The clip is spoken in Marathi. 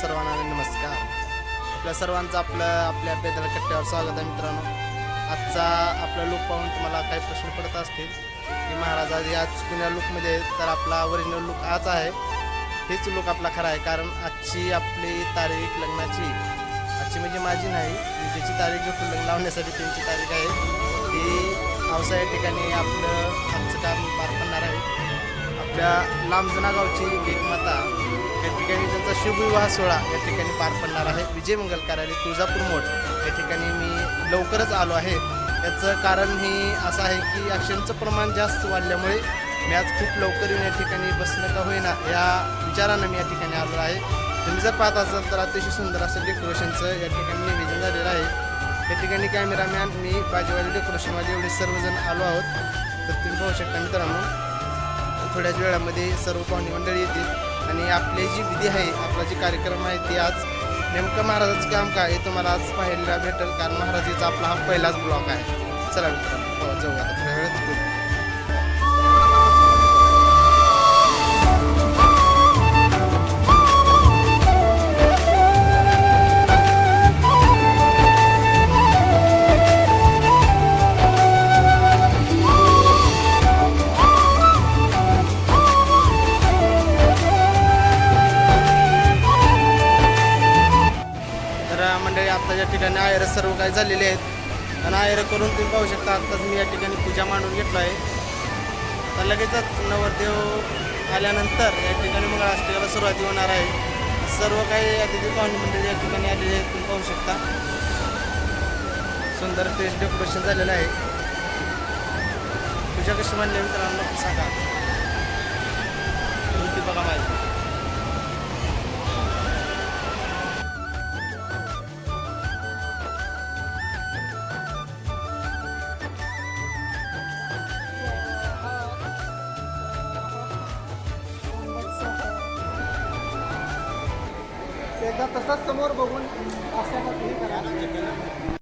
सर्वांना आणि नमस्कार. आपल्या सर्वांचं आपलं आपल्या बेदल कट्ट्यावर स्वागत आहे मित्रांनो. आजचा आपला लुक पाहून तुम्हाला काही प्रश्न पडत असतील की महाराज आज कुण्या लुकमध्ये तर आपला ओरिजिनल लुक आज आहे. हेच लुक आपला खरा आहे कारण आजची आपली तारीख लग्नाची. आजची म्हणजे माझी नाही मी ज्याची तारीख घेतो लग्न लावण्यासाठी त्यांची तारीख आहे. ती पावसाळ्या ठिकाणी आपलं आमचं काम पार पडणार आहे. आपल्या लांबजना गावची एक माता या ठिकाणी त्यांचा शुभविवाह सोहळा या ठिकाणी पार पडणार आहे. विजय मंगल कार्यालय तुळजापूर मोड. या ठिकाणी मी लवकरच आलो आहे. याचं कारण हे असं आहे की अक्षांचं प्रमाण जास्त वाढल्यामुळे मी आज खूप लवकर येऊन या ठिकाणी बसणं का होईना या विचारानं मी या ठिकाणी आलो आहे. तुम्ही जर पाहत असाल तर अतिशय सुंदर असं डेकोरेशनचं या ठिकाणी निवेदन झालेलं आहे. या ठिकाणी कॅमेरामॅन मी बाजूवाले डेकोरेशनवाले एवढे सर्वजण आलो आहोत. तर तुम्ही पाहू शकता मित्रांनो थोड्याच वेळामध्ये सर्व पाहुणे मंडळी येतील. आणि आपली जी विधी आहे आपला जे कार्यक्रम आहे ते आज नेमकं महाराजाचं काम काय हे तुम्हाला आज पाहायला भेटेल कारण महाराजाचा आपला हा पहिलाच ब्लॉक आहे. चला मित्रांनो हो, जाऊ आता आत्ता आता या ठिकाणी आयर सर्व काही झालेले आहेत. आणि आयर करून तुम्ही पाहू शकता आत्ताच मी या ठिकाणी पूजा मांडून घेतलो आहे. आता लगेचच नवरदेव आल्यानंतर या ठिकाणी मंगळाष्टकाला सुरुवाती होणार आहे. सर्व काही अतिथी पाहुणे मंडळी या ठिकाणी आलेले आहेत तुम्ही पाहू शकता. सुंदर स्टेज डेकोरेशन झालेलं आहे. पूजा कशी मांडली मित्रांनो सांगा. तुम्ही बघा माहिती एकदा तसाच समोर बघून असं करा.